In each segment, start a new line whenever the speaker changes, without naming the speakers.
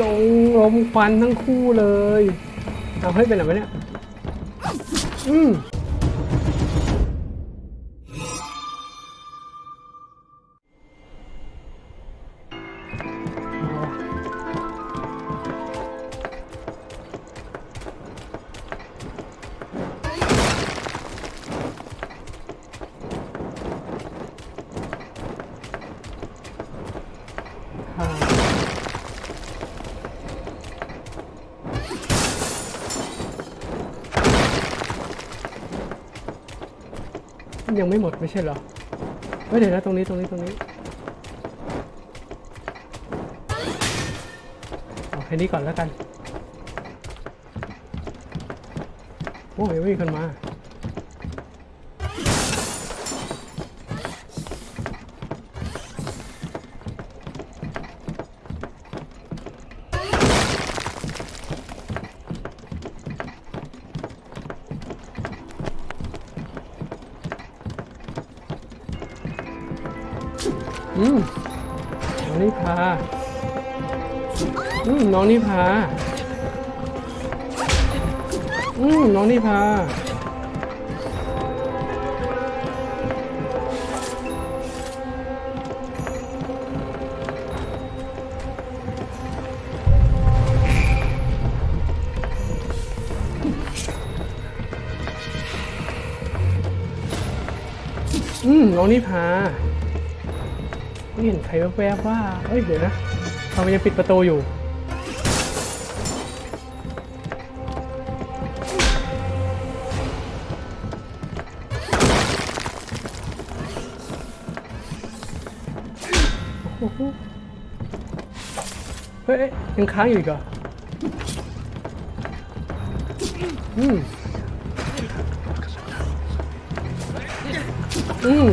จงลมควันทั้งคู่เลย เอาให้เป็นอะไรเนี่ย อืม ยังไม่หมดไม่ใช่เหรอเฮ้ยเดี๋ยวนะตรงนี้ตรงนี้ตรงนี้เอาแค่นี้ก่อนแล้วกัน โอ้ยไม่มีคนมา อืมน้องนิพาอืมน้องนิพาอืมน้องนิพาอืมน้องนิพา ไม่เห็นใครแวบๆว่า เฮ้ย เดี๋ยวนะทำไมยังปิดประตูอยู่ เฮ้ย ยังค้างอยู่อีกเหรอ อืม อืม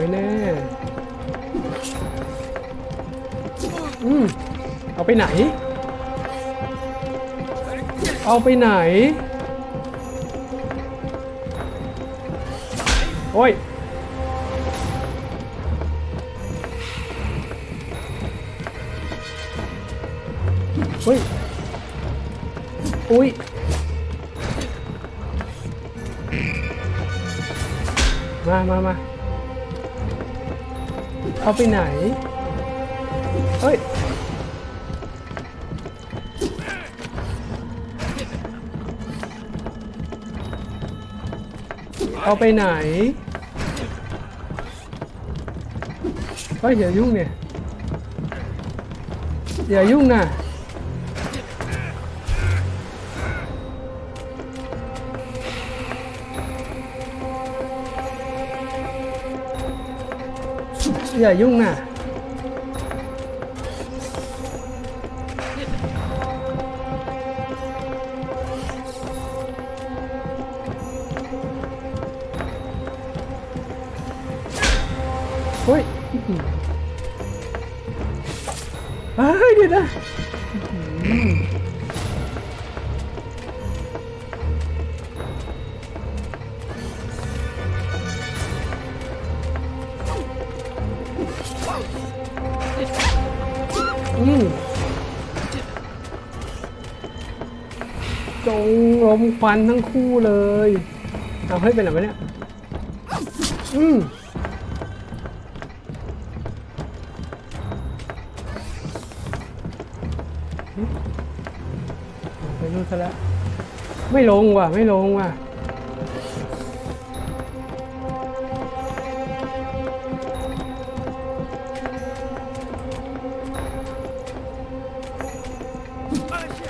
อยแน่อืมเอาไปไหน เอาไปไหน โอ้ยเฮ้ย อุ้ยมามามา เอาไปไหน เฮ้ย เอาไปไหน เฮ้ยอย่ายุ่งเนี่ย อย่ายุ่งนะ อย่ายุ่งนะเฮ้ยอื้อหือเฮ้ยเดี๋ยวนะ อืมจงลมควันทั้งคู่เลยเอาให้เป็นอะไรเนี่ย อืมไปนู่นซะแล้ว ไม่ลงว่ะ ไม่ลงว่ะ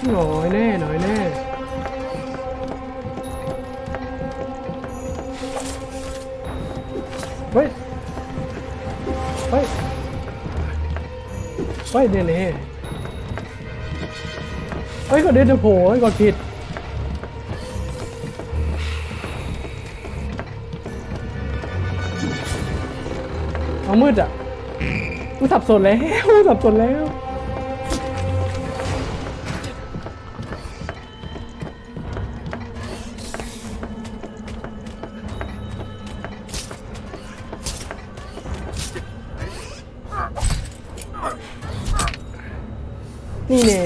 หน่อยแน่หน่อยแน่เฮ้ยเฮ้ยเฮ้ยเดี๋ยวนี้เฮ้ยกดเดินจะโผล่กดผิดเอามืดอะกูสับสนแล้วสับสนแล้ว นี่เนี่ย